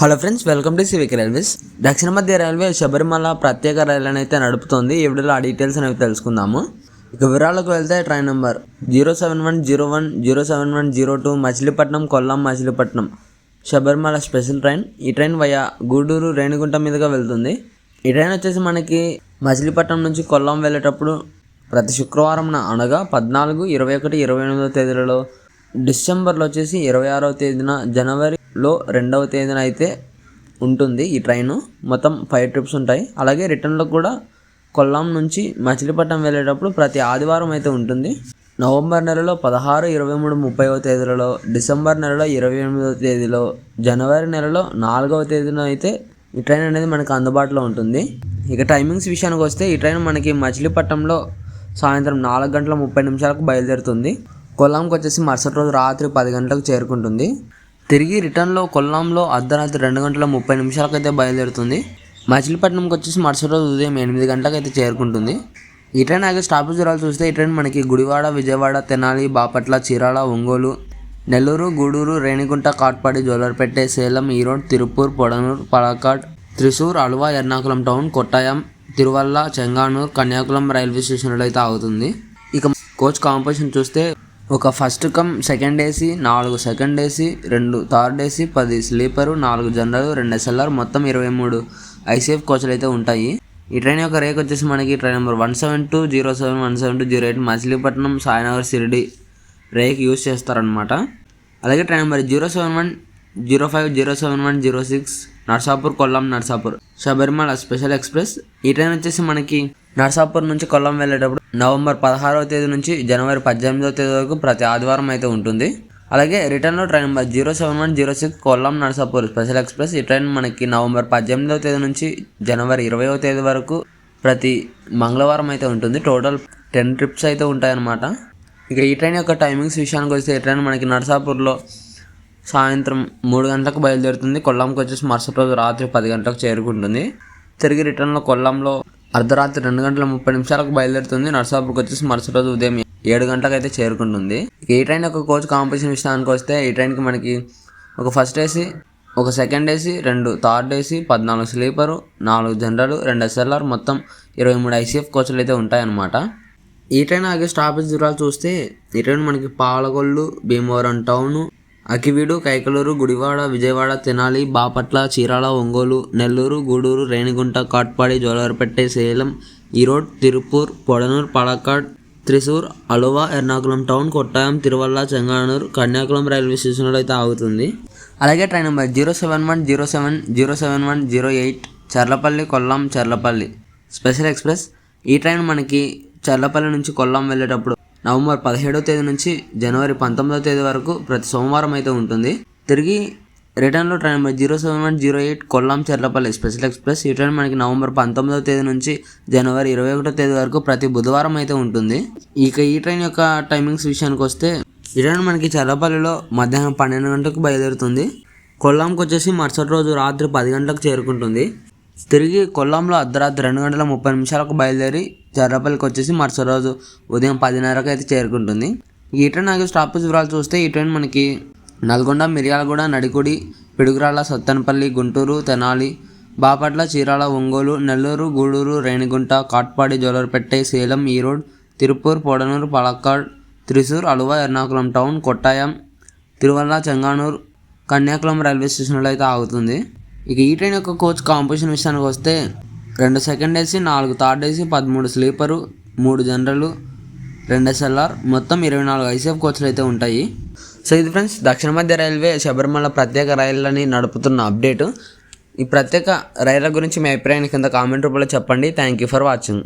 Hello friends welcome to civic railways. దక్షిణ మధ్య railway Sabarimala ప్రత్యేక రైళ్ళను అయితే నడుపుతోంది. ఈ వీడియోలో ఆ డీటెయిల్స్ అనేవి తెలుసుకుందాము. ఇక వివరాలకు వెళ్తే train number zero seven one zero one zero seven one zero two Machilipatnam Kollam Machilipatnam. Sabarimala special train. ఈ ట్రైన్ వయా గూడూరు రేణిగుంట మీదుగా వెళ్తుంది. ఈ ట్రైన్ వచ్చేసి మనకి మచిలీపట్నం నుంచి కొల్లం వెళ్ళేటప్పుడు ప్రతి శుక్రవారం అనగా పద్నాలుగు ఇరవై ఒకటి ఇరవై ఎనిమిదో తేదీలలో డిసెంబర్లో వచ్చేసి ఇరవై ఆరవ తేదీన జనవరి లో రెండవ తేదీన అయితే ఉంటుంది ఈ ట్రైను. మొత్తం ఫైవ్ ట్రిప్స్ ఉంటాయి. అలాగే రిటర్న్లో కూడా కొల్లాం నుంచి మచిలీపట్నం వెళ్ళేటప్పుడు ప్రతి ఆదివారం అయితే ఉంటుంది. నవంబర్ నెలలో పదహారు ఇరవై మూడు ముప్పైవ తేదీలలో డిసెంబర్ నెలలో ఇరవై ఎనిమిదవ తేదీలో జనవరి నెలలో నాలుగవ తేదీన అయితే ఈ ట్రైన్ అనేది మనకు అందుబాటులో ఉంటుంది. ఇక టైమింగ్స్ విషయానికి వస్తే ఈ ట్రైన్ మనకి మచిలీపట్నంలో సాయంత్రం నాలుగు గంటల ముప్పై నిమిషాలకు బయలుదేరుతుంది. కొల్లాంకి వచ్చేసి మరుసటి రోజు రాత్రి పది గంటలకు చేరుకుంటుంది. తిరిగి రిటర్న్లో కొల్లాంలో అర్ధరాత్రి రెండు గంటల ముప్పై నిమిషాలకు అయితే బయలుదేరుతుంది. మచిలీపట్నంకి వచ్చేసి మరుసటి రోజు ఉదయం ఎనిమిది గంటలకు అయితే చేరుకుంటుంది. ఈ ట్రైన్ ఆగే స్టాపేజ్ దూరాలు చూస్తే ఈ ట్రైన్ మనకి గుడివాడ విజయవాడ తెనాలి బాపట్ల చీరాల ఒంగోలు నెల్లూరు గూడూరు రేణిగుంట కాట్పాడి జోలర్పేట సేలం ఈరోడ్ తిరుపూర్ పొడనూరు పలకాడ్ త్రిశూర్ అల్వా ఎర్నాకుళం టౌన్ కొట్టాయం తిరువల్ల చెంగానూర్ కన్యాకులం రైల్వే స్టేషన్లో అయితే ఆగుతుంది. ఇక కోచ్ కాంపోజిషన్ చూస్తే ఒక ఫస్ట్ కమ్ సెకండ్ ఏసీ నాలుగు సెకండ్ ఏసీ రెండు థర్డ్ ఏసీ పది స్లీపరు నాలుగు జనరల్ రెండు ఎస్ఎల్ఆర్ మొత్తం ఇరవై మూడు ఐసీఎఫ్ కోచ్లు అయితే ఉంటాయి. ఈ ట్రైన్ యొక్క రేక్ వచ్చేసి మనకి train number one seven two zero seven one seven two zero eight Machilipatnam Sainagar Shirdi rake use చేస్తారనమాట అలాగే train number zero seven one zero five zero seven one zero six Narsapur Kollam Narsapur Sabarimala special express. ఈ train వచ్చేసి మనకి నర్సాపూర్ నుంచి కొల్లం వెళ్ళేటప్పుడు November పదహారవ తేదీ నుంచి జనవరి పద్దెనిమిదవ తేదీ వరకు ప్రతి ఆదివారం అయితే ఉంటుంది. అలాగే రిటర్న్లో train number zero seven one zero six Kollam Narsapur special express ఈ ట్రైన్ మనకి నవంబర్ పద్దెనిమిదవ తేదీ నుంచి జనవరి ఇరవైవ తేదీ వరకు ప్రతి మంగళవారం అయితే ఉంటుంది. టోటల్ టెన్ ట్రిప్స్ అయితే ఉంటాయన్నమాట. ఇక ఈ ట్రైన్ యొక్క టైమింగ్స్ విషయానికి వస్తే ఈ ట్రైన్ మనకి నర్సాపూర్లో సాయంత్రం మూడు గంటలకు బయలుదేరుతుంది. కొల్లంకి వచ్చేసి మరుసటి రోజు రాత్రి పది గంటలకు చేరుకుంటుంది. తిరిగి రిటర్న్లో కొల్లంలో అర్ధరాత్రి రెండు గంటల ముప్పై నిమిషాలకు బయలుదేరుతుంది. నర్సాపూర్కి వచ్చేసి మరుసటి రోజు ఉదయం ఏడు గంటలకు అయితే చేరుకుంటుంది ఈ ట్రైన్ యొక్క కోచ్ కాంపిటీషన్ విషయానికి వస్తే ఈ ట్రైన్కి మనకి ఒక ఫస్ట్ ఏసీ ఒక సెకండ్ ఏసీ రెండు థర్డ్ ఏసీ పద్నాలుగు స్లీపరు నాలుగు జనరల్ రెండు ఎస్ఎల్ఆర్ మొత్తం ఇరవై మూడు ఐసీఎఫ్ కోచ్లు అయితే ఉంటాయన్నమాట. ఈ ట్రైన్ ఆగే స్టాపేజ్ దూరాలు చూస్తే ఈ ట్రైన్ మనకి Palakollu Bhimavaram town Akividu Kaikaluru Gudivada Vijayawada Tenali Bapatla Chirala Ongole Nellore Gudur Renigunta Katpadi Jolarpettai Salem Erode Tiruppur Podanur Palakkad Thrissur Aluva Ernakulam town Kottayam Thiruvalla Chengannur Kayamkulam railway స్టేషన్లో అయితే ఆగుతుంది. అలాగే train number zero seven one zero seven zero seven one zero eight Charlapalli Kollam Charlapalli. Special express ఈ train మనకి చర్లపల్లి నుంచి కొల్లం వెళ్ళేటప్పుడు November పదిహేడో తేదీ నుంచి జనవరి పంతొమ్మిదవ తేదీ వరకు ప్రతి సోమవారం అయితే ఉంటుంది. తిరిగి రిటర్న్లో train number zero seven one zero eight Kollam Charlapalli special express ఈ ట్రైన్ మనకి నవంబర్ పంతొమ్మిదవ తేదీ నుంచి జనవరి ఇరవై ఒకటో తేదీ వరకు ప్రతి బుధవారం అయితే ఉంటుంది. ఇక ఈ ట్రైన్ యొక్క టైమింగ్స్ విషయానికి వస్తే ఈ ట్రైన్ మనకి చెర్లపల్లిలో మధ్యాహ్నం పన్నెండు గంటలకు బయలుదేరుతుంది. కొల్లాంకి వచ్చేసి మరుసటి రోజు రాత్రి పది గంటలకు చేరుకుంటుంది. తిరిగి కొల్లంలో అర్ధరాత్రి రెండు గంటల ముప్పై నిమిషాలకు బయలుదేరి జర్రపల్లికి వచ్చేసి మరుసటి రోజు ఉదయం పదిన్నరకు అయితే చేరుకుంటుంది. ఈ ట్రైన్ నాకు స్టాపేజ్ వివరాలు చూస్తే ఈ ట్రైన్ మనకి నల్గొండ మిర్యాలగూడ నడికుడి పిడుగురాళ్ళ సత్తెనపల్లి గుంటూరు తెనాలి బాపట్ల చీరాల ఒంగోలు నెల్లూరు గూడూరు రేణిగుంట కాట్పాడి జోలర్పెట్టె సేలం ఈరోడ్ తిరుపూర్ పొడనూరు పలక్కాడ్ త్రిశూర్ అలువ ఎర్నాకుళం టౌన్ కొట్టాయం తిరువల్ల చెంగానూర్ కన్యాకులం రైల్వే స్టేషన్లో అయితే ఆగుతుంది. ఇక ఈ ట్రైన్ యొక్క కోచ్ కాంపోజిషన్ విషయానికి వస్తే రెండు సెకండ్ ఏసీ నాలుగు థర్డ్ ఏసీ పదమూడు స్లీపరు మూడు జనరల్ రెండు ఎస్ఎల్ఆర్ మొత్తం ఇరవై నాలుగు ఐసీఎఫ్ కోచ్లు అయితే ఉంటాయి. సో ఇది ఫ్రెండ్స్ దక్షిణ మధ్య రైల్వే శబరిమల ప్రత్యేక రైళ్ళని నడుపుతున్న అప్డేట్ ఈ ప్రత్యేక రైళ్ళ గురించి మీ అభిప్రాయాన్ని కింద కామెంట్ రూపంలో చెప్పండి. Thank you for watching